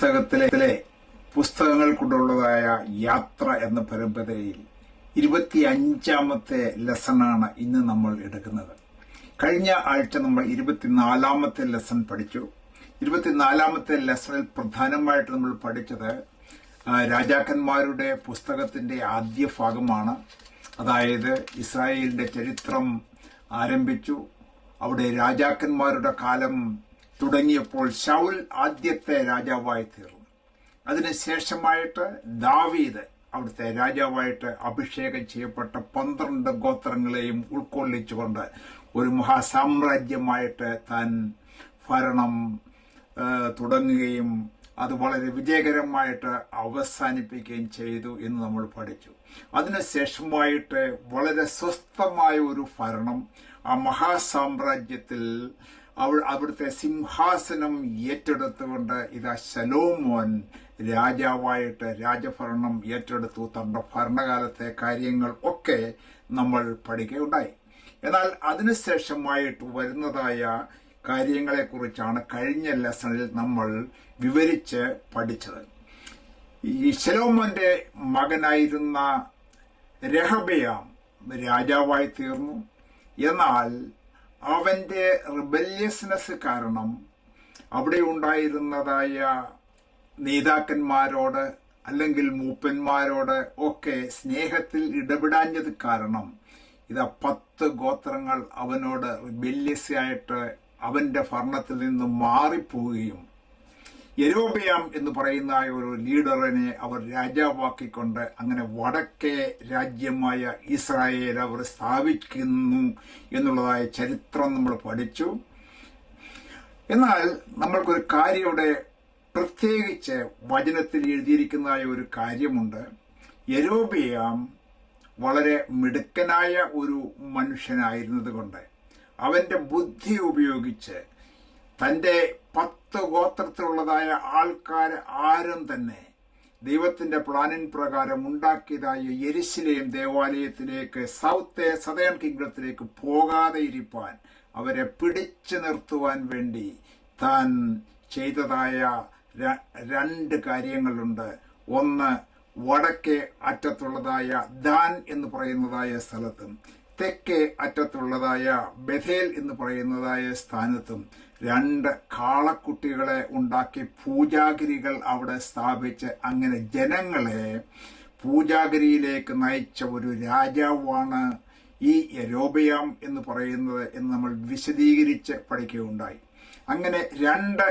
പുസ്തകത്തിലെ പുസ്തകങ്ങൾ കൊണ്ടുള്ളതായ യാത്ര എന്ന പരമ്പരയിൽ ഇരുപത്തി അഞ്ചാമത്തെ ലെസണാണ് ഇന്ന് നമ്മൾ എടുക്കുന്നത്. കഴിഞ്ഞ ആഴ്ച നമ്മൾ ഇരുപത്തിനാലാമത്തെ ലെസൺ പഠിച്ചു. ഇരുപത്തിനാലാമത്തെ ലെസണിൽ പ്രധാനമായിട്ട് നമ്മൾ പഠിച്ചത് രാജാക്കന്മാരുടെ പുസ്തകത്തിന്റെ ആദ്യ ഭാഗമാണ്. അതായത് ഇസ്രായേലിന്റെ ചരിത്രം ആരംഭിച്ചു. അവിടെ രാജാക്കന്മാരുടെ കാലം തുടങ്ങിയപ്പോൾ ശൗൽ ആദ്യത്തെ രാജാവായി തീർന്നു. അതിനുശേഷമായിട്ട് ദാവീദ് അവിടുത്തെ രാജാവായിട്ട് അഭിഷേകം ചെയ്യപ്പെട്ട പന്ത്രണ്ട് ഗോത്രങ്ങളെയും ഉൾക്കൊള്ളിച്ചുകൊണ്ട് ഒരു മഹാസാമ്രാജ്യമായിട്ട് താൻ ഭരണം തുടങ്ങുകയും അത് വളരെ വിജയകരമായിട്ട് അവസാനിപ്പിക്കുകയും ചെയ്തു എന്ന് നമ്മൾ പഠിച്ചു. അതിനുശേഷമായിട്ട് വളരെ സ്വസ്ഥമായ ഒരു ഭരണം ആ മഹാസാമ്രാജ്യത്തിൽ അവൾ അവിടുത്തെ സിംഹാസനം ഏറ്റെടുത്തുകൊണ്ട് ഇതാ ശലോമോൻ രാജാവായിട്ട് രാജഭരണം ഏറ്റെടുത്തു. തന്റെ ഭരണകാലത്തെ കാര്യങ്ങൾ ഒക്കെ നമ്മൾ പഠിക്കുകയുണ്ടായി. എന്നാൽ അതിനുശേഷമായിട്ട് വരുന്നതായ കാര്യങ്ങളെക്കുറിച്ചാണ് കഴിഞ്ഞ ലെസണിൽ നമ്മൾ വിവരിച്ച് പഠിച്ചത്. ഈ ശലോമോന്റെ മകനായിരുന്ന രഹബയാം രാജാവായി തീർന്നു. എന്നാൽ അവന്റെ റിബല്യസ്നെസ് കാരണം അവിടെ ഉണ്ടായിരുന്നതായ നേതാക്കന്മാരോട് അല്ലെങ്കിൽ മൂപ്പന്മാരോട് ഒക്കെ സ്നേഹത്തിൽ ഇടപെടാഞ്ഞത് കാരണം ഇതാ പത്ത് ഗോത്രങ്ങൾ അവനോട് റിബല്യസ് ആയിട്ട് അവന്റെ ഭരണത്തിൽ നിന്ന് മാറിപ്പോവുകയും യരോബയാം എന്ന് പറയുന്ന ഒരു ലീഡറിനെ അവർ രാജാവാക്കിക്കൊണ്ട് അങ്ങനെ വടക്കേ രാജ്യമായ ഇസ്രായേൽ അവർ സ്ഥാപിക്കുന്നു എന്നുള്ളതായ ചരിത്രം നമ്മൾ പഠിച്ചു. എന്നാൽ നമ്മൾക്കൊരു കാര്യം ഇവിടെ പ്രത്യേകിച്ച് വചനത്തിൽ എഴുതിയിരിക്കുന്നതായ ഒരു കാര്യമുണ്ട്. യരോബിയാം വളരെ മിടുക്കനായ ഒരു മനുഷ്യനായിരുന്നതുകൊണ്ട് അവന്റെ ബുദ്ധി ഉപയോഗിച്ച് തന്റെ പത്ത് ഗോത്രത്തിലുള്ളതായ ആൾക്കാർ ആരും തന്നെ ദൈവത്തിന്റെ പ്ലാനിൻ പ്രകാരം ഉണ്ടാക്കിയതായ യെരുശലേം ദേവാലയത്തിലേക്ക് സൗത്ത് സതേൺ കിങ്ഡത്തിലേക്ക് പോകാതെ ഇരിപ്പാൻ അവരെ പിടിച്ചു നിർത്തുവാൻ വേണ്ടി താൻ ചെയ്തതായ രണ്ട് കാര്യങ്ങളുണ്ട്. ഒന്ന് വടക്കേ അറ്റത്തുള്ളതായ ദാൻ എന്ന് പറയുന്നതായ സ്ഥലത്തും തെക്കേ അറ്റത്തുള്ളതായ ബഥേൽ എന്ന് പറയുന്നതായ സ്ഥാനത്തും രണ്ട് കാളക്കുട്ടികളെ ഉണ്ടാക്കി പൂജാഗിരികൾ അവിടെ സ്ഥാപിച്ച് അങ്ങനെ ജനങ്ങളെ പൂജാഗിരിയിലേക്ക് നയിച്ച ഒരു രാജാവാണ് ഈ യരോബയാം എന്ന് പറയുന്നത് എന്ന് നമ്മൾ വിശദീകരിച്ച് പഠിക്കുകയുണ്ടായി. അങ്ങനെ രണ്ട്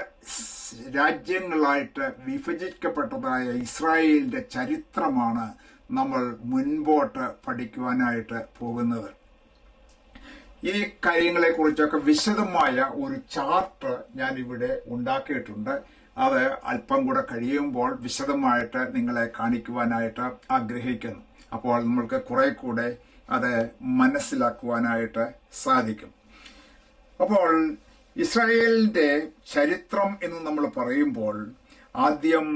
രാജ്യങ്ങളായിട്ട് വിഭജിക്കപ്പെട്ടതായ ഇസ്രായേലിന്റെ ചരിത്രമാണ് നമ്മൾ മുൻപോട്ട് പഠിക്കുവാനായിട്ട് പോകുന്നത്. ഈ കാര്യങ്ങളെക്കുറിച്ചൊക്കെ വിശദമായ ഒരു ചാർട്ട് ഞാൻ ഇവിടെ ഉണ്ടാക്കിയിട്ടുണ്ട്. അത് അല്പം കൂടെ കഴിയുമ്പോൾ വിശദമായിട്ട് നിങ്ങളെ കാണിക്കുവാനായിട്ട് ആഗ്രഹിക്കുന്നു. അപ്പോൾ നമ്മൾക്ക് കുറെ കൂടെ അത് മനസ്സിലാക്കുവാനായിട്ട് സാധിക്കും. അപ്പോൾ ഇസ്രായേലിന്റെ ചരിത്രം എന്ന് നമ്മൾ പറയുമ്പോൾ ആദ്യം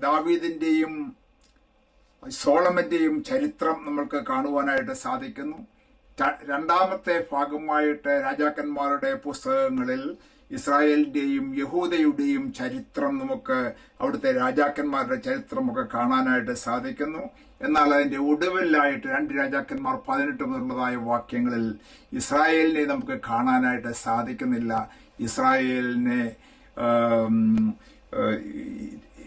ദാവീദിന്റെയും സോളമന്റെയും ചരിത്രം നമ്മൾക്ക് കാണുവാനായിട്ട് സാധിക്കുന്നു. രണ്ടാമത്തെ ഭാഗമായിട്ട് രാജാക്കന്മാരുടെ പുസ്തകങ്ങളിൽ ഇസ്രായേലിന്റെയും യഹൂദയുടെയും ചരിത്രം നമുക്ക് അവിടുത്തെ രാജാക്കന്മാരുടെ ചരിത്രമൊക്കെ കാണാനായിട്ട് സാധിക്കുന്നു. എന്നാൽ അതിന്റെ ഒടുവിലായിട്ട് രണ്ട് രാജാക്കന്മാർ പതിനെട്ട് മുതലുള്ളതായ വാക്യങ്ങളിൽ ഇസ്രായേലിനെ നമുക്ക് കാണാനായിട്ട് സാധിക്കുന്നില്ല. ഇസ്രായേലിനെ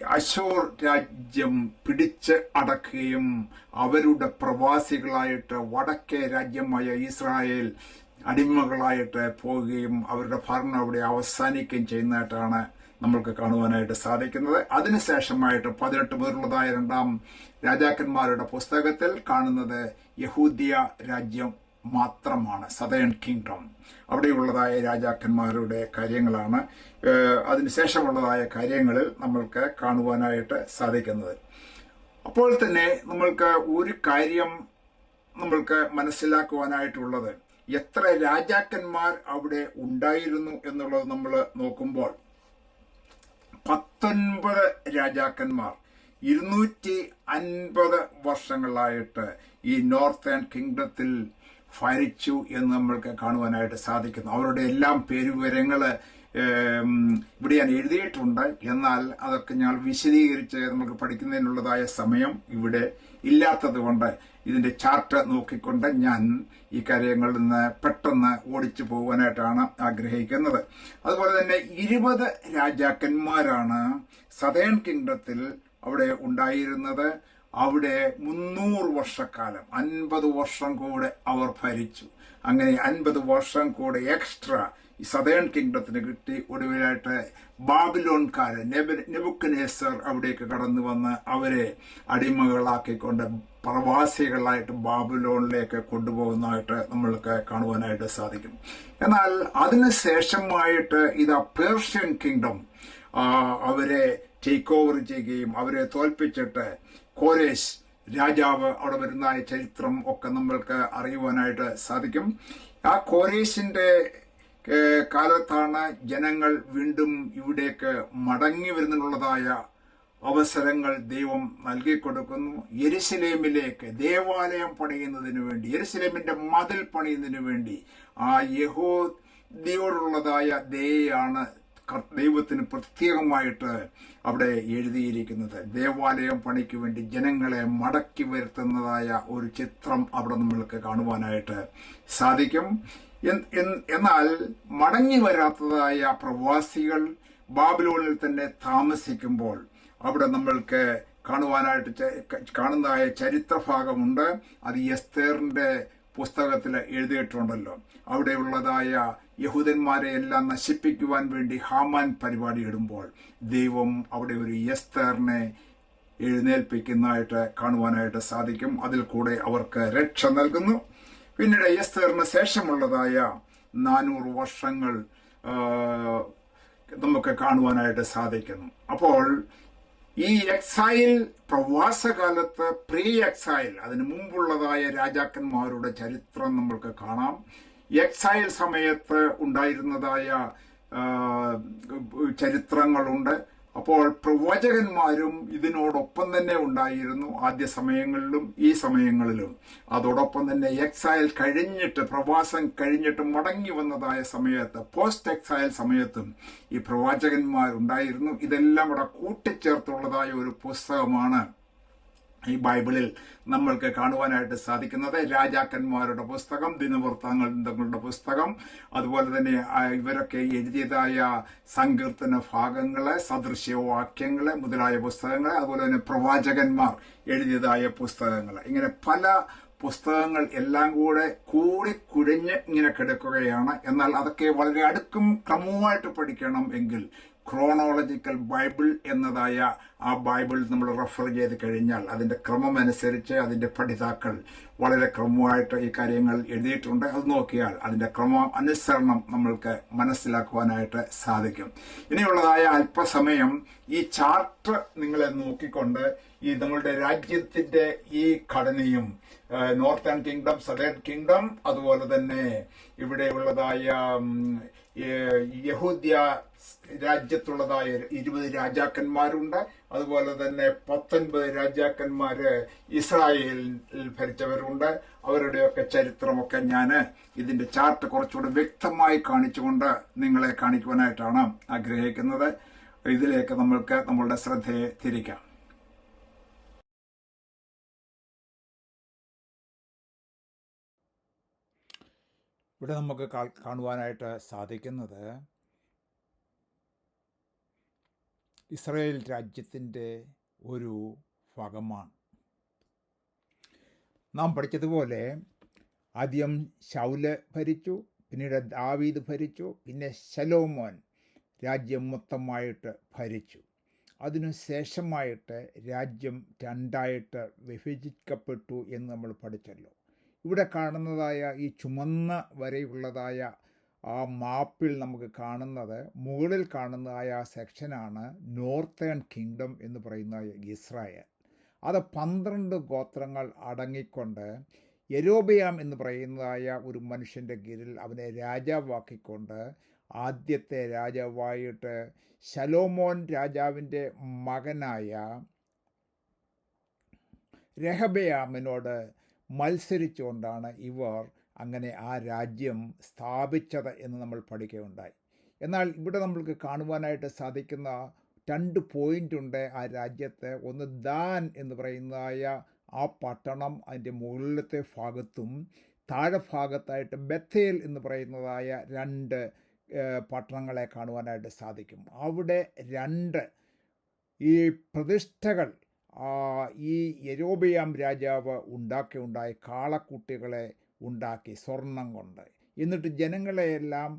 അശോർ രാജ്യം പിടിച്ച് അടക്കുകയും അവരുടെ പ്രവാസികളായിട്ട് വടക്കേ രാജ്യമായ ഇസ്രായേൽ അടിമകളായിട്ട് പോവുകയും അവരുടെ ഭരണം അവിടെ അവസാനിക്കുകയും ചെയ്യുന്നതായിട്ടാണ് നമ്മൾക്ക് കാണുവാനായിട്ട് സാധിക്കുന്നത്. അതിനുശേഷമായിട്ട് പതിനെട്ട് മുതലുള്ളതായ രണ്ടാം രാജാക്കന്മാരുടെ പുസ്തകത്തിൽ കാണുന്നത് യഹൂദിയ രാജ്യം മാത്രമാണ് സതേൺ കിങ്ഡം അവിടെയുള്ളതായ രാജാക്കന്മാരുടെ കാര്യങ്ങളാണ്. അതിനുശേഷമുള്ളതായ കാര്യങ്ങളിൽ നമ്മൾക്ക് കാണുവാനായിട്ട് സാധിക്കുന്നത്. അപ്പോൾ തന്നെ നമ്മൾക്ക് ഒരു കാര്യം നമ്മൾക്ക് മനസ്സിലാക്കുവാനായിട്ടുള്ളത്. എത്ര രാജാക്കന്മാർ അവിടെ ഉണ്ടായിരുന്നു എന്നുള്ളത് നമ്മൾ നോക്കുമ്പോൾ പത്തൊൻപത് രാജാക്കന്മാർ ഇരുന്നൂറ്റി അൻപത് വർഷങ്ങളായിട്ട് ഈ നോർത്തേൺ കിങ്ഡത്തിൽ ഭരിച്ചു എന്ന് നമ്മൾക്ക് കാണുവാനായിട്ട് സാധിക്കുന്നു. അവരുടെ എല്ലാം പേരുവിവരങ്ങൾ ഇവിടെ ഞാൻ എഴുതിയിട്ടുണ്ട്. എന്നാൽ അതൊക്കെ ഞാൻ വിശദീകരിച്ച് നമുക്ക് പഠിക്കുന്നതിനുള്ളതായ സമയം ഇവിടെ ഇല്ലാത്തത് കൊണ്ട് ചാർട്ട് നോക്കിക്കൊണ്ട് ഞാൻ ഈ കാര്യങ്ങളിൽ നിന്ന് പെട്ടെന്ന് ഓടിച്ചു പോകാനായിട്ടാണ് ആഗ്രഹിക്കുന്നത്. അതുപോലെ തന്നെ ഇരുപത് രാജാക്കന്മാരാണ് സതേൺ കിങ്ഡത്തിൽ അവിടെ ഉണ്ടായിരുന്നത്. അവിടെ മുന്നൂറ് വർഷക്കാലം അൻപത് വർഷം കൂടെ അവർ ഭരിച്ചു. അങ്ങനെ അൻപത് വർഷം കൂടെ എക്സ്ട്രാ ഈ സദേൺ കിങ്ഡത്തിന് കിട്ടി. ഒടുവിലായിട്ട് ബാബിലോൺകാര് നെബുക്കനേസർ അവിടേക്ക് കടന്നു വന്ന് അവരെ അടിമകളാക്കിക്കൊണ്ട് പ്രവാസികളായിട്ട് ബാബിലോണിലേക്ക് കൊണ്ടുപോകുന്നതായിട്ട് നമ്മൾക്ക് കാണുവാനായിട്ട് സാധിക്കും. എന്നാൽ അതിനുശേഷമായിട്ട് ഇത് പേർഷ്യൻ കിങ്ഡം അവരെ ടേക്ക് ഓവർ ചെയ്യുകയും അവരെ തോൽപ്പിച്ചിട്ട് കോരേശ് രാജാവ് അവിടെ വരുന്നതായ ചരിത്രം ഒക്കെ നമ്മൾക്ക് അറിയുവാനായിട്ട് സാധിക്കും. ആ കോരേശിന്റെ കാലത്താണ് ജനങ്ങൾ വീണ്ടും ഇവിടേക്ക് മടങ്ങി വരുന്നതിനുള്ളതായ അവസരങ്ങൾ ദൈവം നൽകിക്കൊടുക്കുന്നു. യെരുസലേമിലേക്ക് ദേവാലയം പണിയുന്നതിന് വേണ്ടി യെരുസലേമിന്റെ മതിൽ പണിയുന്നതിന് വേണ്ടി ആ യഹോദിയോടുള്ളതായ ദയാണ് ദൈവത്തിന് പ്രത്യേകമായിട്ട് അവിടെ എഴുതിയിരിക്കുന്നത്. ദേവാലയം പണിക്ക് വേണ്ടി ജനങ്ങളെ മടക്കി വരുത്തുന്നതായ ഒരു ചിത്രം അവിടെ നമ്മൾക്ക് കാണുവാനായിട്ട് സാധിക്കും. എന്നാൽ മടങ്ങി വരാത്തതായ പ്രവാസികൾ ബാബിലോണിൽ തന്നെ താമസിക്കുമ്പോൾ അവിടെ നമ്മൾക്ക് കാണുവാനായിട്ട് കാണുന്നതായ ചരിത്രഭാഗമുണ്ട്. അത് എസ്തേറിന്റെ പുസ്തകത്തിൽ എഴുതിയിട്ടുണ്ടല്ലോ. അവിടെയുള്ളതായ യഹൂദന്മാരെ എല്ലാം നശിപ്പിക്കുവാൻ വേണ്ടി ഹാമാൻ പരിപാടി ഇടുമ്പോൾ ദൈവം അവിടെ ഒരു യസ്തറിനെ എഴുന്നേൽപ്പിക്കുന്നതായിട്ട് കാണുവാനായിട്ട് സാധിക്കും. അതിൽ കൂടെ അവർക്ക് രക്ഷ നൽകുന്നു. പിന്നീട് യസ്തറിന് ശേഷമുള്ളതായ നാനൂറ് വർഷങ്ങൾ നമുക്ക് കാണുവാനായിട്ട് സാധിക്കുന്നു. അപ്പോൾ ഈ എക്സൈൽ പ്രവാസകാലത്ത് പ്രീ എക്സൈൽ അതിനു മുമ്പുള്ളതായ രാജാക്കന്മാരുടെ ചരിത്രം നമ്മൾക്ക് കാണാം. എക്സൈൽ സമയത്ത് ഉണ്ടായിരുന്നതായ ചരിത്രങ്ങളുണ്ട്. അപ്പോൾ പ്രവചകന്മാരും ഇതിനോടൊപ്പം തന്നെ ഉണ്ടായിരുന്നു ആദ്യ സമയങ്ങളിലും ഈ സമയങ്ങളിലും. അതോടൊപ്പം തന്നെ എക്സൈൽ കഴിഞ്ഞിട്ട് പ്രവാസം കഴിഞ്ഞിട്ട് മടങ്ങി വന്നതായ സമയത്ത് പോസ്റ്റ് എക്സൈൽ സമയത്തും ഈ പ്രവാചകന്മാരുണ്ടായിരുന്നു. ഇതെല്ലാം കൂടെ കൂട്ടിച്ചേർത്തുള്ളതായ ഒരു പുസ്തകമാണ് ഈ ബൈബിളിൽ നമ്മൾക്ക് കാണുവാനായിട്ട് സാധിക്കുന്നത് രാജാക്കന്മാരുടെ പുസ്തകം ദിനവൃത്താങ്ങളുടെ പുസ്തകം. അതുപോലെ തന്നെ ഇവരൊക്കെ എഴുതിയതായ സങ്കീർത്തന ഭാഗങ്ങളെ സദൃശ്യവാക്യങ്ങളെ മുതലായ പുസ്തകങ്ങൾ അതുപോലെ തന്നെ പ്രവാചകന്മാർ എഴുതിയതായ പുസ്തകങ്ങൾ ഇങ്ങനെ പല പുസ്തകങ്ങൾ എല്ലാം കൂടെ കൂടി കുഴഞ്ഞ് ഇങ്ങനെ കിടക്കുകയാണ്. എന്നാൽ അതൊക്കെ വളരെ അടുക്കും ക്രമവുമായിട്ട് പഠിക്കണം എങ്കിൽ ക്രോണോളജിക്കൽ ബൈബിൾ എന്നതായ ആ ബൈബിൾ നമ്മൾ റെഫർ ചെയ്ത് കഴിഞ്ഞാൽ അതിന്റെ ക്രമം അനുസരിച്ച് അതിന്റെ പഠിതാക്കൾ വളരെ ക്രമമായിട്ട് ഈ കാര്യങ്ങൾ എഴുതിയിട്ടുണ്ട്. അത് നോക്കിയാൽ അതിന്റെ ക്രമ അനുസരണം നമ്മൾക്ക് മനസ്സിലാക്കുവാനായിട്ട് സാധിക്കും. ഇനിയുള്ളതായ അല്പസമയം ഈ ചാർട്ട് നിങ്ങളെ നോക്കിക്കൊണ്ട് ഈ നമ്മളുടെ രാജ്യത്തിന്റെ ഈ ഘടനയും നോർത്തേൺ കിങ്ഡം സദേൺ കിങ്ഡം അതുപോലെ തന്നെ ഇവിടെയുള്ളതായ ഉള്ളതായ യഹൂദ്യ രാജ്യത്തുള്ളതായ ഇരുപത് രാജാക്കന്മാരുണ്ട്. അതുപോലെ തന്നെ പത്തൊൻപത് രാജാക്കന്മാര് ഇസ്രായേലിൽ ഭരിച്ചവരുണ്ട്. അവരുടെയൊക്കെ ചരിത്രമൊക്കെ ഞാൻ ഇതിന്റെ ചാർട്ട് കുറച്ചുകൂടെ വ്യക്തമായി കാണിച്ചുകൊണ്ട് നിങ്ങളെ കാണിക്കുവാനായിട്ടാണ് ആഗ്രഹിക്കുന്നത്. ഇതിലേക്ക് നമ്മൾക്ക് നമ്മളുടെ ശ്രദ്ധയെ തിരിക്കാം. ഇവിടെ നമുക്ക് കാണുവാനായിട്ട് സാധിക്കുന്നത് ഇസ്രായേൽ രാജ്യത്തിന്റെ ഒരു ഭാഗമാണ്. നാം പഠിച്ചതുപോലെ ആദ്യം ശൗൽ ഭരിച്ചു പിന്നീട് ദാവീദ് ഭരിച്ചു പിന്നെ ശലോമോൻ രാജ്യം മൊത്തമായിട്ട് ഭരിച്ചു. അതിനു ശേഷമായിട്ട് രാജ്യം രണ്ടായിട്ട് വിഭജിക്കപ്പെട്ടു എന്ന് നമ്മൾ പഠിച്ചല്ലോ. ഇവിടെ കാണുന്നതായ ഈ ചുമന്ന വരെയുള്ളതായ ആ മാപ്പിൽ നമുക്ക് കാണുന്നത് മുകളിൽ കാണുന്നതായ ആ സെക്ഷനാണ് നോർത്തേൺ കിങ്ഡം എന്ന് പറയുന്ന ഇസ്രായേൽ. അത് പന്ത്രണ്ട് ഗോത്രങ്ങൾ അടങ്ങിക്കൊണ്ട് യരോബയാം എന്ന് പറയുന്നതായ ഒരു മനുഷ്യന്റെ കീഴിൽ അവനെ രാജാവാക്കിക്കൊണ്ട് ആദ്യത്തെ രാജാവായിട്ട് ശലോമോൻ രാജാവിന്റെ മകനായ രഹബയാമിനോട് മത്സരിച്ചുകൊണ്ടാണ് ഇവർ അങ്ങനെ ആ രാജ്യം സ്ഥാപിച്ചത് എന്ന് നമ്മൾ പഠിക്കുകയുണ്ടായി. എന്നാൽ ഇവിടെ നമ്മൾക്ക് കാണുവാനായിട്ട് സാധിക്കുന്ന രണ്ട് പോയിന്റ് ഉണ്ട് ആ രാജ്യത്തെ. ഒന്ന് ദാൻ എന്ന് പറയുന്നതായ ആ പട്ടണം അതിന്റെ മുകളിലത്തെ ഭാഗത്തും താഴെ ഭാഗത്തായിട്ട് ബത്തേൽ എന്ന് പറയുന്നതായ രണ്ട് പട്ടണങ്ങളെ കാണുവാനായിട്ട് സാധിക്കും. അവിടെ രണ്ട് ഈ പ്രതിഷ്ഠകൾ ഈ യരോബിയാം രാജാവ് ഉണ്ടാക്കിയുണ്ടായി കാളക്കുട്ടികളെ ഉണ്ടാക്കി സ്വർണം കൊണ്ട്. എന്നിട്ട് ജനങ്ങളെയെല്ലാം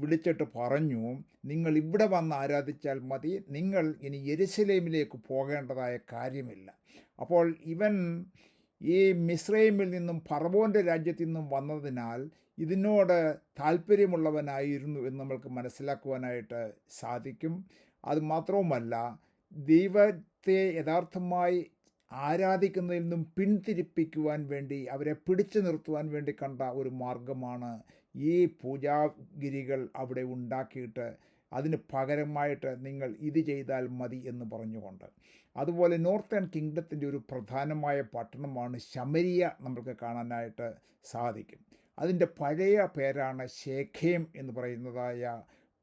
വിളിച്ചിട്ട് പറഞ്ഞു നിങ്ങൾ ഇവിടെ വന്ന് ആരാധിച്ചാൽ മതി. നിങ്ങൾ ഇനി യെരുസലേമിലേക്ക് പോകേണ്ടതായ കാര്യമില്ല. അപ്പോൾ ഇവൻ ഈ മിസ്രൈമിൽ നിന്നും ഫറവോന്റെ രാജ്യത്തു നിന്നും വന്നതിനാൽ ഇതിനോട് താല്പര്യമുള്ളവനായിരുന്നു എന്ന് നമ്മൾക്ക് മനസ്സിലാക്കുവാനായിട്ട് സാധിക്കും. അത് മാത്രവുമല്ല ദൈവത്തെ യഥാർത്ഥമായി ആരാധിക്കുന്നതിൽ നിന്നും പിന്തിരിപ്പിക്കുവാൻ വേണ്ടി അവരെ പിടിച്ചു നിർത്തുവാൻ വേണ്ടി കണ്ട ഒരു മാർഗമാണ് ഈ പൂജാഗിരികൾ അവിടെ ഉണ്ടാക്കിയിട്ട് അതിന് പകരമായിട്ട് നിങ്ങൾ ഇത് ചെയ്താൽ മതി എന്ന് പറഞ്ഞുകൊണ്ട്. അതുപോലെ നോർത്തേൺ കിങ്ഡത്തിന്റെ ഒരു പ്രധാനമായ പട്ടണമാണ് ശമരിയ നമുക്ക് കാണാനായിട്ട് സാധിക്കും. അതിന്റെ പഴയ പേരാണ് ശേഖേം എന്ന് പറയുന്നതായ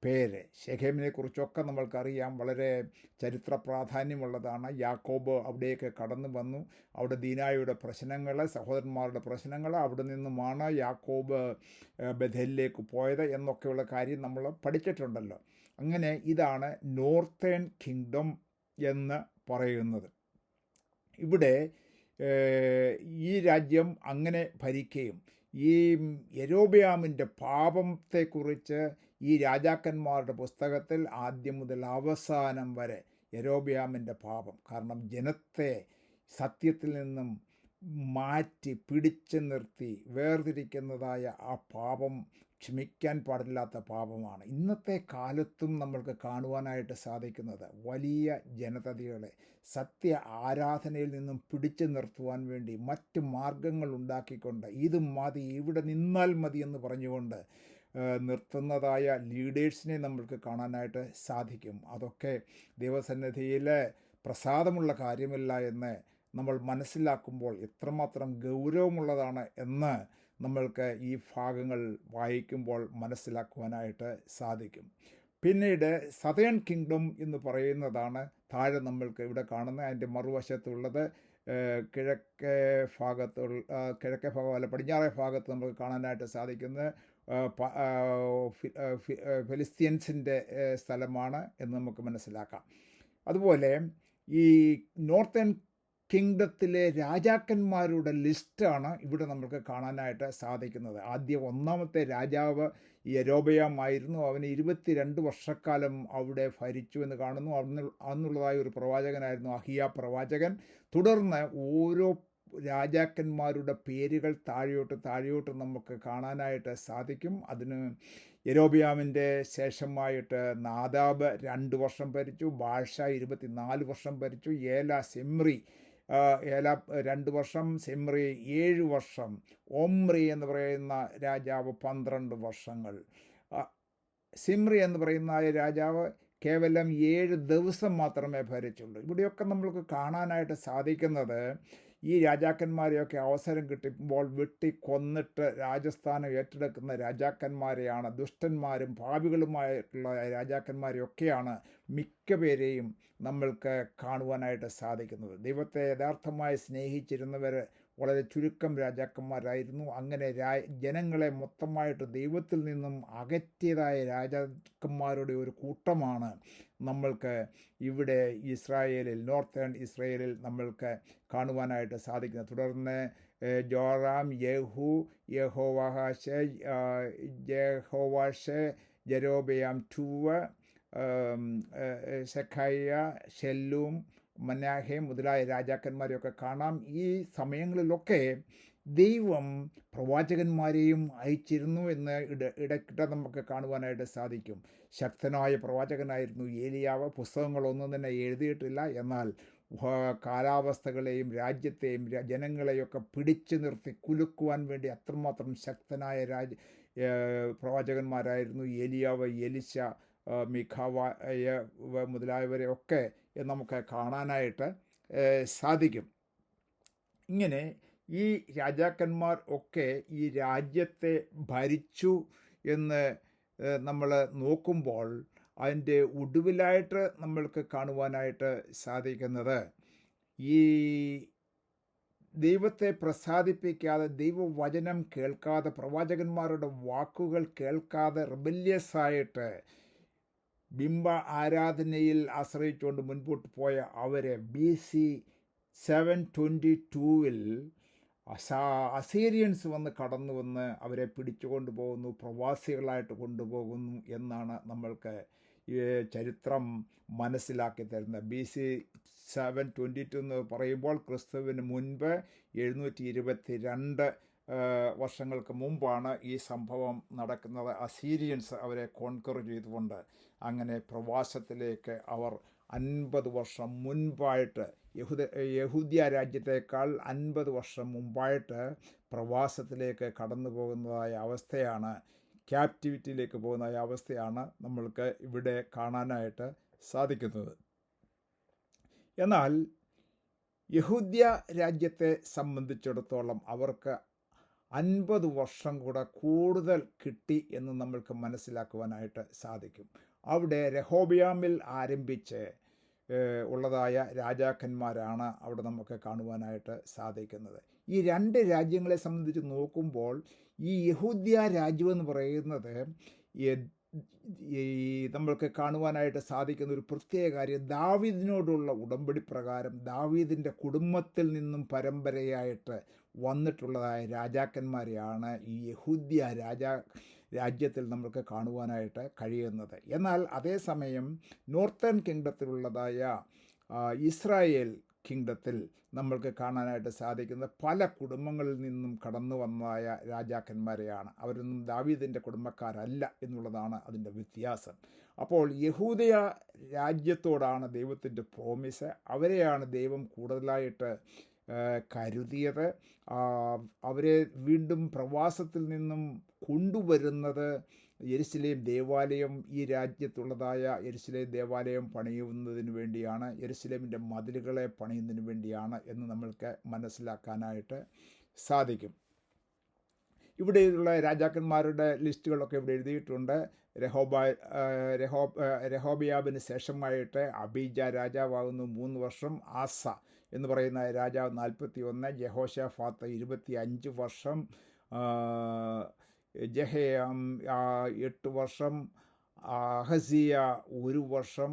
പേര്. ഷെഖേമിനെ കുറിച്ചൊക്കെ നമ്മൾക്കറിയാം. വളരെ ചരിത്ര പ്രാധാന്യമുള്ളതാണ് യാക്കോബ് അവിടെയൊക്കെ കടന്നു വന്നു. അവിടെ ദീനായുടെ പ്രശ്നങ്ങൾ സഹോദരന്മാരുടെ പ്രശ്നങ്ങൾ അവിടെ നിന്നുമാണ് യാക്കോബ് ബഥലിലേക്ക് പോയത് എന്നൊക്കെയുള്ള കാര്യം നമ്മൾ പഠിച്ചിട്ടുണ്ടല്ലോ. അങ്ങനെ ഇതാണ് നോർത്തേൺ കിങ്ഡം എന്ന് പറയുന്നത്. ഇവിടെ ഈ രാജ്യം അങ്ങനെ ഭരിക്കുകയും ഈ യരോബയാമിന്റെ പാപത്തെക്കുറിച്ച് ഈ രാജാക്കന്മാരുടെ പുസ്തകത്തിൽ ആദ്യം മുതൽ അവസാനം വരെ യരോബിയാമിന്റെ പാപം. കാരണം ജനത്തെ സത്യത്തിൽ നിന്നും മാറ്റി പിടിച്ചു നിർത്തി വേർതിരിക്കുന്നതായ ആ പാപം ക്ഷമിക്കാൻ പാടില്ലാത്ത പാപമാണ്. ഇന്നത്തെ കാലത്തും നമ്മൾക്ക് കാണുവാനായിട്ട് സാധിക്കുന്നത് വലിയ ജനതകളെ സത്യ ആരാധനയിൽ നിന്നും പിടിച്ചു നിർത്തുവാൻ വേണ്ടി മറ്റ് മാർഗങ്ങൾ ഉണ്ടാക്കിക്കൊണ്ട് ഇത് മതി ഇവിടെ നിന്നാൽ മതി എന്ന് പറഞ്ഞുകൊണ്ട് നിർത്തുന്നതായ ലീഡേഴ്സിനെ നമ്മൾക്ക് കാണാനായിട്ട് സാധിക്കും. അതൊക്കെ ദൈവസന്നിധിയിൽ പ്രസാദമുള്ള കാര്യമില്ല എന്ന് നമ്മൾ മനസ്സിലാക്കുമ്പോൾ എത്രമാത്രം ഗൗരവമുള്ളതാണ് എന്ന് നമ്മൾക്ക് ഈ ഭാഗങ്ങൾ വായിക്കുമ്പോൾ മനസ്സിലാക്കുവാനായിട്ട് സാധിക്കും. പിന്നീട് സതേൺ കിങ്ഡം എന്ന് പറയുന്നതാണ് താഴെ നമ്മൾക്ക് ഇവിടെ കാണുന്നത്. അതിന്റെ മറുവശത്തുള്ളത് കിഴക്കേ ഭാഗത്തുള്ള കിഴക്കേ ഭാഗം അല്ല പടിഞ്ഞാറേ ഭാഗത്ത് നമുക്ക് കാണാനായിട്ട് സാധിക്കുന്നത് ഫിലിസ്തീൻസിന്റെ സ്ഥലമാണ് എന്ന് നമുക്ക് മനസ്സിലാക്കാം. അതുപോലെ ഈ നോർത്തേൺ കിങ്ഡത്തിലെ രാജാക്കന്മാരുടെ ലിസ്റ്റാണ് ഇവിടെ നമുക്ക് കാണാനായിട്ട് സാധിക്കുന്നത്. ആദ്യം ഒന്നാമത്തെ രാജാവ് യരോബയാമായിരുന്നു അവന് ഇരുപത്തിരണ്ട് വർഷക്കാലം അവിടെ ഭരിച്ചു എന്ന് കാണുന്നു. അന്ന് അന്നുള്ളതായ ഒരു പ്രവാചകനായിരുന്നു അഹിയ പ്രവാചകൻ. തുടർന്ന് ഓരോ രാജാക്കന്മാരുടെ പേരുകൾ താഴെയോട്ട് താഴെയോട്ട് നമുക്ക് കാണാനായിട്ട് സാധിക്കും. അതിന് യരോബിയാമിന്റെ ശേഷമായിട്ട് നാദാബ് രണ്ട് വർഷം ഭരിച്ചു ബാഷ ഇരുപത്തിനാല് വർഷം ഭരിച്ചു ഏല സെമ്രി ഏല രണ്ട് വർഷം സെമ്രി ഏഴ് വർഷം ഓംറി എന്ന് പറയുന്ന രാജാവ് പന്ത്രണ്ട് വർഷങ്ങൾ. സിമ്രി എന്ന് പറയുന്ന രാജാവ് കേവലം ഏഴ് ദിവസം മാത്രമേ ഭരിച്ചുള്ളൂ. ഇവിടെയൊക്കെ നമ്മൾക്ക് കാണാനായിട്ട് സാധിക്കുന്നത് ഈ രാജാക്കന്മാരെയൊക്കെ അവസരം കിട്ടുമ്പോൾ വെട്ടി കൊന്നിട്ട് രാജസ്ഥാനം ഏറ്റെടുക്കുന്ന രാജാക്കന്മാരെയാണ്. ദുഷ്ടന്മാരും ഭാവികളുമായിട്ടുള്ള രാജാക്കന്മാരെയൊക്കെയാണ് മിക്ക പേരെയും നമ്മൾക്ക് കാണുവാനായിട്ട് സാധിക്കുന്നത്. ദൈവത്തെ യഥാർത്ഥമായി സ്നേഹിച്ചിരുന്നവർ വളരെ ചുരുക്കം രാജാക്കന്മാരായിരുന്നു. അങ്ങനെ ജനങ്ങളെ മൊത്തമായിട്ട് ദൈവത്തിൽ നിന്നും അകറ്റിയതായ രാജാക്കന്മാരുടെ ഒരു കൂട്ടമാണ് നമ്മൾക്ക് ഇവിടെ ഇസ്രായേലിൽ നോർത്തേൺ ഇസ്രായേലിൽ നമ്മൾക്ക് കാണുവാനായിട്ട് സാധിക്കുന്നത് തുടർന്ന് ജോറാം യേഹു യഹോവാഹാഷ് ജഹോവാഷ് ജരോബയാം ടൂവ് സെഖയ്യ ഷെല്ലൂം മനാഹെ മുതലായ രാജാക്കന്മാരെയൊക്കെ കാണാം. ഈ സമയങ്ങളിലൊക്കെ ദൈവം പ്രവാചകന്മാരെയും അയച്ചിരുന്നു എന്ന് ഇട ഇടക്കിട്ട നമുക്ക് കാണുവാനായിട്ട് സാധിക്കും. ശക്തനായ പ്രവാചകനായിരുന്നു ഏലിയാവ്. പുസ്തകങ്ങളൊന്നും തന്നെ എഴുതിയിട്ടില്ല. എന്നാൽ കാലാവസ്ഥകളെയും രാജ്യത്തെയും ജനങ്ങളെയൊക്കെ പിടിച്ചു നിർത്തി കുലുക്കുവാൻ വേണ്ടി അത്രമാത്രം ശക്തനായ രാജ പ്രവാചകന്മാരായിരുന്നു ഏലിയാവ് എലിശ മിഖാവായ മുതലായവരെ ഒക്കെ നമുക്ക് കാണാനായിട്ട് സാധിക്കും. ഇങ്ങനെ ഈ രാജാക്കന്മാർ ഒക്കെ ഈ രാജ്യത്തെ ഭരിച്ചു എന്ന് നമ്മൾ നോക്കുമ്പോൾ അതിന്റെ ഒടുവിലായിട്ട് നമ്മൾക്ക് കാണുവാനായിട്ട് സാധിക്കുന്നത് ഈ ദൈവത്തെ പ്രസാദിപ്പിക്കാതെ ദൈവവചനം കേൾക്കാതെ പ്രവാചകന്മാരുടെ വാക്കുകൾ കേൾക്കാതെ റിബല്യസ് ആയിട്ട് ബിംബ ആരാധനയിൽ ആശ്രയിച്ചുകൊണ്ട് മുൻപോട്ട് പോയ അവരെ ബി സി സെവൻ ട്വന്റി ടൂവിൽ അസീരിയൻസ് വന്ന് കടന്നു വന്ന് അവരെ പിടിച്ചുകൊണ്ട് പോകുന്നു പ്രവാസികളായിട്ട് കൊണ്ടുപോകുന്നു എന്നാണ് നമ്മൾക്ക് ചരിത്രം മനസ്സിലാക്കി തരുന്നത്. B C seven twenty two എന്ന് പറയുമ്പോൾ ക്രിസ്തുവിന് മുൻപ് എഴുന്നൂറ്റി ഇരുപത്തി രണ്ട് വർഷങ്ങൾക്ക് മുമ്പാണ് ഈ സംഭവം നടക്കുന്നത്. അസീരിയൻസ് അവരെ കോൺകർ ചെയ്തുകൊണ്ട് അങ്ങനെ പ്രവാസത്തിലേക്ക് അവർ അൻപത് വർഷം മുൻപായിട്ട് യഹുദ യഹൂദ്യ രാജ്യത്തേക്കാൾ അൻപത് വർഷം മുമ്പായിട്ട് പ്രവാസത്തിലേക്ക് കടന്നു പോകുന്നതായ അവസ്ഥയാണ് ക്യാപ്റ്റിവിറ്റിയിലേക്ക് പോകുന്ന അവസ്ഥയാണ് നമ്മൾക്ക് ഇവിടെ കാണാനായിട്ട് സാധിക്കുന്നത്. എന്നാൽ യഹൂദ്യ രാജ്യത്തെ സംബന്ധിച്ചിടത്തോളം അവർക്ക് അൻപത് വർഷം കൂടെ കൂടുതൽ കിട്ടി എന്ന് നമ്മൾക്ക് മനസ്സിലാക്കുവാനായിട്ട് സാധിക്കും. അവിടെ രഹോബിയാമിൽ ആരംഭിച്ച് ഉള്ളതായ രാജാക്കന്മാരാണ് അവിടെ നമുക്ക് കാണുവാനായിട്ട് സാധിക്കുന്നത്. ഈ രണ്ട് രാജ്യങ്ങളെ സംബന്ധിച്ച് നോക്കുമ്പോൾ ഈ യഹൂദ്യ രാജ്യം എന്ന് പറയുന്നത് ഈ നമ്മൾക്ക് കാണുവാനായിട്ട് സാധിക്കുന്ന ഒരു പ്രത്യേക കാര്യം ദാവീദിനോടുള്ള ഉടമ്പടി പ്രകാരം ദാവീദിന്റെ കുടുംബത്തിൽ നിന്നും പരമ്പരയായിട്ട് വന്നിട്ടുള്ളതായ രാജാക്കന്മാരെയാണ് ഈ യഹൂദ്യ രാജാ രാജ്യത്തിൽ നമുക്ക് കാണുവാനായിട്ട് കഴിയുന്നത്. എന്നാൽ അതേസമയം നോർത്തേൺ കിങ്ഡത്തിലുള്ളതായ ഇസ്രായേൽ കിങ്ഡത്തിൽ നമ്മൾക്ക് കാണാനായിട്ട് സാധിക്കുന്ന പല കുടുംബങ്ങളിൽ നിന്നും കടന്നു വന്നതായ രാജാക്കന്മാരെയാണ്. അവരൊന്നും ദാവീദിന്റെ കുടുംബക്കാരല്ല എന്നുള്ളതാണ് അതിന്റെ വ്യത്യാസം. അപ്പോൾ യഹൂദയ രാജ്യത്തോടാണ് ദൈവത്തിന്റെ പ്രോമിസ് അവരെയാണ് ദൈവം കൂടുതലായിട്ട് കരുതിയത്. അവരെ വീണ്ടും പ്രവാസത്തിൽ നിന്നും കൊണ്ടുവരുന്നത് യെരുസലേം ദേവാലയം ഈ രാജ്യത്തുള്ളതായ യെരുസലേം ദേവാലയം പണിയുന്നതിന് വേണ്ടിയാണ് യെരുസലേമിന്റെ മതിലുകളെ പണിയുന്നതിന് വേണ്ടിയാണ് എന്ന് നമ്മൾക്ക് മനസ്സിലാക്കാനായിട്ട് സാധിക്കും. ഇവിടെയുള്ള രാജാക്കന്മാരുടെ ലിസ്റ്റുകളൊക്കെ ഇവിടെ എഴുതിയിട്ടുണ്ട്. രഹോബ രഹോ രഹോബിയാബിന് ശേഷമായിട്ട് അബീജ രാജാവാകുന്നു മൂന്ന് വർഷം. ആസ എന്ന് പറയുന്ന രാജാവ് നാൽപ്പത്തി ഒന്ന് ജഹോഷഫാത്ത് ഇരുപത്തി അഞ്ച് വർഷം ജഹയാം എട്ട് വർഷം അഹസിയ ഒരു വർഷം.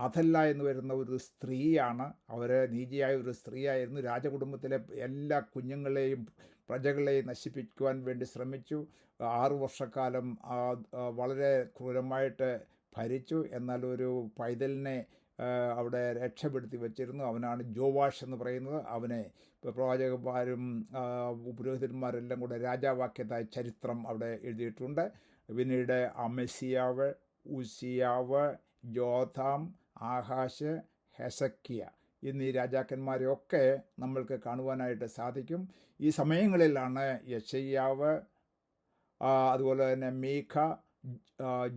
അതല്ല എന്ന് വരുന്ന ഒരു സ്ത്രീയാണ്. അവർ നീതിയായ ഒരു സ്ത്രീയായിരുന്നു. രാജകുടുംബത്തിലെ എല്ലാ കുഞ്ഞുങ്ങളെയും പ്രജകളെയും നശിപ്പിക്കുവാൻ വേണ്ടി ശ്രമിച്ചു. ആറു വർഷക്കാലം വളരെ ക്രൂരമായിട്ട് ഭരിച്ചു. എന്നാൽ ഒരു പൈതലിനെ അവിടെ രക്ഷപ്പെടുത്തി വച്ചിരുന്നു. അവനാണ് ജോവാഷ് എന്ന് പറയുന്നത്. അവനെ പ്രവാചകന്മാരും പുരോഹിതന്മാരെല്ലാം കൂടെ രാജാവാക്യത്തായ ചരിത്രം അവിടെ എഴുതിയിട്ടുണ്ട്. പിന്നീട് അമസിയാവ് ഉസിയാവ് ജോഥാം ആകാശ് ഹെസക്കിയ എന്നീ രാജാക്കന്മാരെയൊക്കെ നമ്മൾക്ക് കാണുവാനായിട്ട് സാധിക്കും. ഈ സമയങ്ങളിലാണ് യശയ്യാവ് അതുപോലെ തന്നെ മീഖ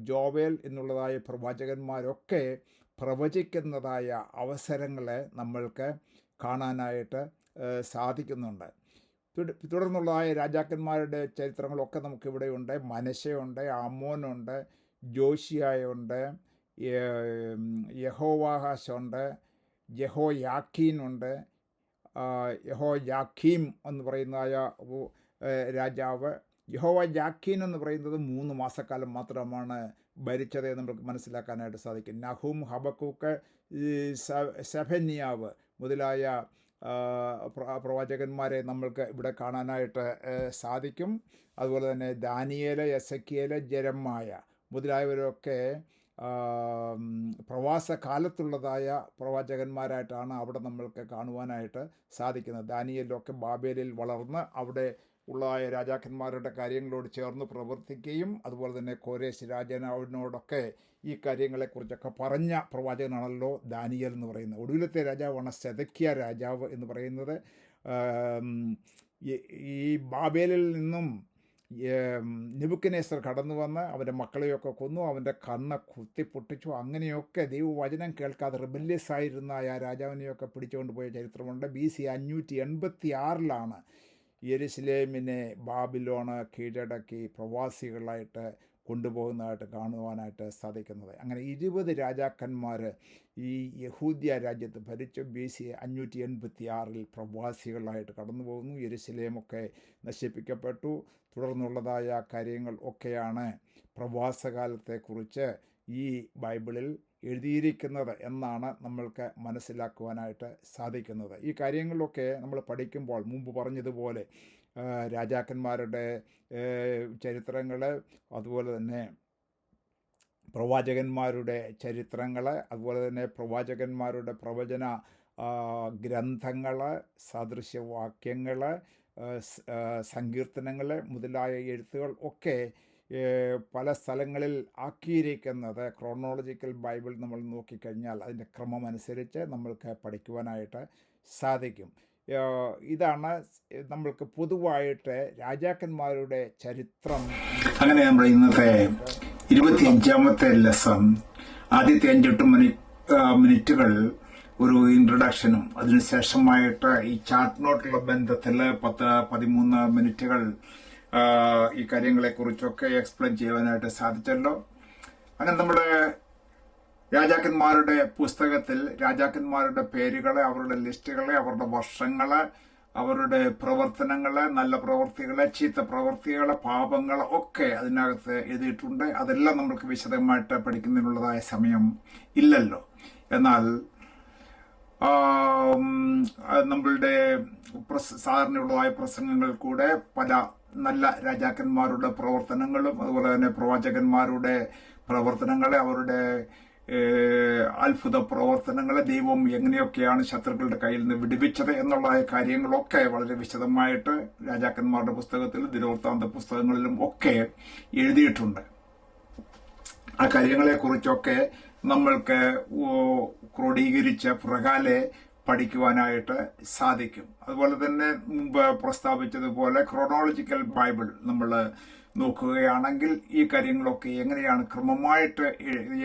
ജോവേൽ എന്നുള്ളതായ പ്രവാചകന്മാരൊക്കെ പ്രവചിക്കുന്നതായ അവസരങ്ങളെ നമ്മൾക്ക് കാണാനായിട്ട് സാധിക്കുന്നുണ്ട്. തുടർന്നുള്ളതായ രാജാക്കന്മാരുടെ ചരിത്രങ്ങളൊക്കെ നമുക്കിവിടെയുണ്ട്. മനശയുണ്ട് അമ്മോനുണ്ട് ജോഷിയായുണ്ട് യഹോവാഹാശുണ്ട് യഹോ യാക്കീനുണ്ട് യഹോ യാക്കീം എന്ന് പറയുന്നതായ രാജാവ്. യഹോവ ജാക്കീൻ എന്ന് പറയുന്നത് മൂന്ന് മാസക്കാലം മാത്രമാണ് ഭരിച്ചത് നമുക്ക് മനസ്സിലാക്കാനായിട്ട് സാധിക്കും. നഹൂം ഹബക്കൂക്ക് സെഫന്യാവ് മുതലായ പ്രവാചകന്മാരെ നമ്മൾക്ക് ഇവിടെ കാണാനായിട്ട് സാധിക്കും. അതുപോലെ തന്നെ ദാനിയേല യസക്കിയേല ജരമായ മുതലായവരൊക്കെ പ്രവാസ കാലത്തുള്ളതായ പ്രവാചകന്മാരായിട്ടാണ് അവിടെ നമ്മൾക്ക് കാണുവാനായിട്ട് സാധിക്കുന്നത്. ദാനിയലൊക്കെ ബാബേലിൽ വളർന്ന് അവിടെ ഉള്ളതായ രാജാക്കന്മാരുടെ കാര്യങ്ങളോട് ചേർന്ന് പ്രവർത്തിക്കുകയും അതുപോലെ തന്നെ കോരേശ് രാജനോടൊക്കെ ഈ കാര്യങ്ങളെക്കുറിച്ചൊക്കെ പറഞ്ഞ പ്രവാചകനാണല്ലോ ദാനിയൽ എന്ന് പറയുന്നത്. ഒടുവിലത്തെ രാജാവാണ് സെതക്കിയ രാജാവ് എന്ന് പറയുന്നത്. ഈ ബാബേലിൽ നിന്നും നിബുക്കനേസർ കടന്നു വന്ന് അവന്റെ മക്കളെയൊക്കെ കൊന്നു അവന്റെ കണ്ണ് കുത്തി പൊട്ടിച്ചു. അങ്ങനെയൊക്കെ ദൈവവചനം കേൾക്കാതെ റിബല്യസ് ആയിരുന്ന ആ രാജാവിനെയൊക്കെ പിടിച്ചുകൊണ്ട് പോയ ചരിത്രമുണ്ട്. ബി സി അഞ്ഞൂറ്റി എൺപത്തി ആറിലാണ് യെരുസലേമിനെ ബാബിലോണ് കീഴടക്കി പ്രവാസികളായിട്ട് കൊണ്ടുപോകുന്നതായിട്ട് കാണുവാനായിട്ട് സാധിക്കുന്നത്. അങ്ങനെ ഇരുപത് രാജാക്കന്മാർ ഈ യഹൂദിയ രാജ്യത്ത് ഭരിച്ച. ബി സി അഞ്ഞൂറ്റി എൺപത്തി ആറിൽ പ്രവാസികളായിട്ട് കടന്നു പോകുന്നു യെരുസലേമൊക്കെ നശിപ്പിക്കപ്പെട്ടു. തുടർന്നുള്ളതായ കാര്യങ്ങൾ ഒക്കെയാണ് പ്രവാസകാലത്തെക്കുറിച്ച് ഈ ബൈബിളിൽ എഴുതിയിരിക്കുന്നത് എന്നാണ് നമ്മൾക്ക് മനസ്സിലാക്കുവാനായിട്ട് സാധിക്കുന്നത്. ഈ കാര്യങ്ങളിലൊക്കെ നമ്മൾ പഠിക്കുമ്പോൾ മുമ്പ് പറഞ്ഞതുപോലെ രാജാക്കന്മാരുടെ ചരിത്രങ്ങൾ അതുപോലെ തന്നെ പ്രവാചകന്മാരുടെ ചരിത്രങ്ങൾ അതുപോലെ തന്നെ പ്രവാചകന്മാരുടെ പ്രവചന ഗ്രന്ഥങ്ങൾ സദൃശവാക്യങ്ങൾ സങ്കീർത്തനങ്ങൾ മുതലായ എഴുത്തുകൾ ഒക്കെ പല സ്ഥലങ്ങളിൽ ആക്കിയിരിക്കുന്നത് ക്രോണോളജിക്കൽ ബൈബിൾ നമ്മൾ നോക്കിക്കഴിഞ്ഞാൽ അതിന്റെ ക്രമം അനുസരിച്ച് നമ്മൾക്ക് പഠിക്കുവാനായിട്ട് സാധിക്കും. ഇതാണ് നമ്മൾക്ക് പൊതുവായിട്ട് രാജാക്കന്മാരുടെ ചരിത്രം. അങ്ങനെ പറയുന്നത് ഇന്നത്തെ ഇരുപത്തിയഞ്ചാമത്തെ ലെസൺ ആദ്യത്തെ അഞ്ചെട്ട് മിനി മിനിറ്റുകൾ ഒരു ഇൻട്രഡക്ഷനും അതിനുശേഷമായിട്ട് ഈ ചാറ്റ് നോട്ടുള്ള ബന്ധത്തിൽ പത്ത് പതിമൂന്ന് മിനിറ്റുകൾ ഈ കാര്യങ്ങളെക്കുറിച്ചൊക്കെ എക്സ്പ്ലെയിൻ ചെയ്യുവാനായിട്ട് സാധിച്ചല്ലോ. അങ്ങനെ നമ്മുടെ രാജാക്കന്മാരുടെ പുസ്തകത്തിൽ രാജാക്കന്മാരുടെ പേരുകളെ അവരുടെ ലിസ്റ്റുകളെ അവരുടെ വർഷങ്ങൾ അവരുടെ പ്രവർത്തനങ്ങൾ നല്ല പ്രവർത്തികൾ ചീത്ത പ്രവർത്തികൾ പാപങ്ങൾ ഒക്കെ അതിനകത്ത് എഴുതിയിട്ടുണ്ട്. അതെല്ലാം നമ്മൾക്ക് വിശദമായിട്ട് പഠിക്കുന്നതിനുള്ളതായ സമയം ഇല്ലല്ലോ. എന്നാൽ നമ്മളുടെ സാധാരണയുള്ളതായ പ്രസംഗങ്ങൾ കൂടെ പല നല്ല രാജാക്കന്മാരുടെ പ്രവർത്തനങ്ങളും അതുപോലെ തന്നെ പ്രവാചകന്മാരുടെ പ്രവർത്തനങ്ങളെ അവരുടെ അത്ഭുത പ്രവർത്തനങ്ങളെ ദൈവം എങ്ങനെയൊക്കെയാണ് ശത്രുക്കളുടെ കയ്യിൽ നിന്ന് വിടുവിച്ചത് എന്നുള്ള കാര്യങ്ങളൊക്കെ വളരെ വിശദമായിട്ട് രാജാക്കന്മാരുടെ പുസ്തകത്തിലും ദിനവൃത്താന്ത പുസ്തകങ്ങളിലും ഒക്കെ എഴുതിയിട്ടുണ്ട്. ആ കാര്യങ്ങളെക്കുറിച്ചൊക്കെ നമ്മൾക്ക് ക്രോഡീകരിച്ച പ്രകാലെ പഠിക്കുവാനായിട്ട് സാധിക്കും. അതുപോലെ തന്നെ മുമ്പ് പ്രസ്താവിച്ചതുപോലെ ക്രോണോളജിക്കൽ ബൈബിൾ നമ്മൾ നോക്കുകയാണെങ്കിൽ ഈ കാര്യങ്ങളൊക്കെ എങ്ങനെയാണ് ക്രമമായിട്ട്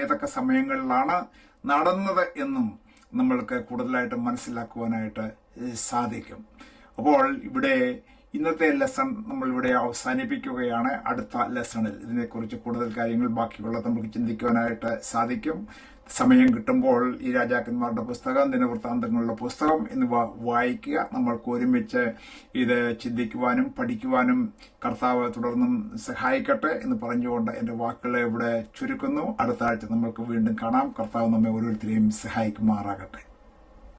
ഏതൊക്കെ സമയങ്ങളിലാണ് നടന്നത് എന്നും നമ്മൾക്ക് കൂടുതലായിട്ട് മനസ്സിലാക്കുവാനായിട്ട് സാധിക്കും. അപ്പോൾ ഇവിടെ ഇന്നത്തെ ലെസൺ നമ്മൾ ഇവിടെ അവസാനിപ്പിക്കുകയാണ്. അടുത്ത ലെസണിൽ ഇതിനെക്കുറിച്ച് കൂടുതൽ കാര്യങ്ങൾ ബാക്കിയുള്ളത് നമുക്ക് ചിന്തിക്കുവാനായിട്ട് സാധിക്കും. സമയം കിട്ടുമ്പോൾ ഈ രാജാക്കന്മാരുടെ പുസ്തകം ദിനവൃത്താന്തങ്ങളുടെ പുസ്തകം എന്നിവ വായിക്കുക നമ്മൾക്ക് ഒരുമിച്ച് ഇത് ചിന്തിക്കുവാനും പഠിക്കുവാനും കർത്താവ് തുടർന്നും സഹായിക്കട്ടെ എന്ന് പറഞ്ഞുകൊണ്ട് എന്റെ വാക്കുകളെ ഇവിടെ ചുരുക്കുന്നു. അടുത്ത ആഴ്ച നമ്മൾക്ക് വീണ്ടും കാണാം. കർത്താവ് നമ്മെ ഓരോരുത്തരെയും സഹായിക്കുമാറാകട്ടെ.